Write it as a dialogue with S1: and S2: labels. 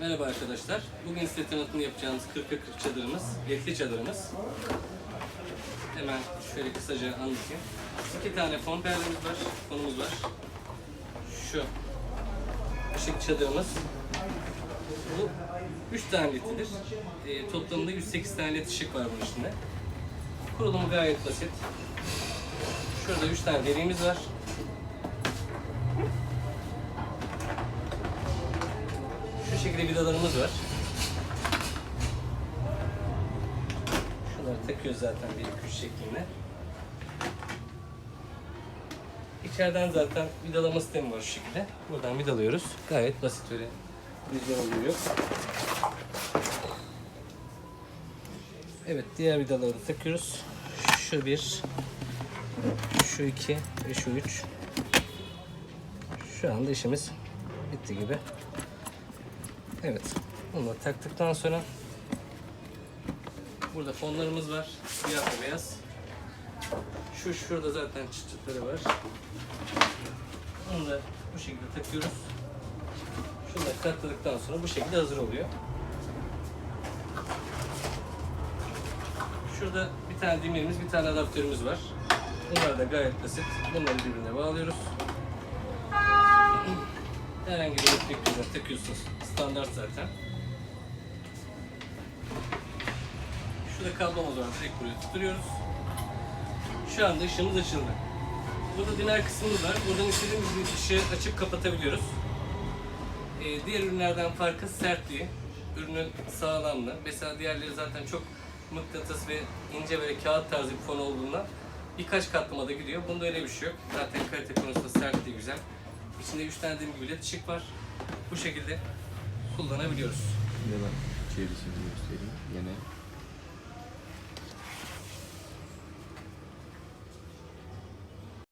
S1: Merhaba arkadaşlar. Bugün size tanıtımını yapacağımız 40'a 40 çadırımız, ledli çadırımız. Hemen şöyle kısaca anlatayım. İki tane fon perdemiz var, fonumuz var. Şu ışık çadırımız. Bu 3 tane ledlidir. Ee, toplamda 108 tane led ışık var bunun içinde. Kurulumu gayet basit. Şurada 3 tane deliğimiz var. Şekilde vidalarımız var. Şunları takıyoruz zaten bir 2 şeklinde. İçeriden zaten vidalama sistemi var şu şekilde. Buradan vidalıyoruz. Gayet basit böyle rüzgar oluyor. Evet diğer vidaları da takıyoruz. Şu bir, şu iki ve şu üç. Şu anda işimiz bitti gibi. Evet. Bunu da taktıktan sonra burada fonlarımız var. Siyah ve beyaz. Şu şurada zaten çıt çıtları var. Onu da bu şekilde takıyoruz. Da katladıktan sonra bu şekilde hazır oluyor. Şurada bir tane demirimiz, bir tane adaptörümüz var. Bunlar da gayet basit. Bunları birbirine bağlıyoruz. Herhangi bir elektrik ürünü takıyorsunuz. Standart zaten. Şurada kablomuz var. Direkt buraya tutturuyoruz. Şu anda ışığımız açıldı. Burada diner kısmımız var. Buradan istediğimiz bir ışığı açıp kapatabiliyoruz. Ee, diğer ürünlerden farkı sertliği. Ürünün sağlamlığı. Mesela diğerleri zaten çok mıknatıs ve ince böyle kağıt tarzı bir fon olduğundan birkaç katlamada gidiyor. Bunda öyle bir şey yok. Zaten kalite konusunda sertliği güzel. İçinde 3 tane dediğim gibi led var. Bu şekilde kullanabiliyoruz.
S2: Bir çevresini göstereyim. Yine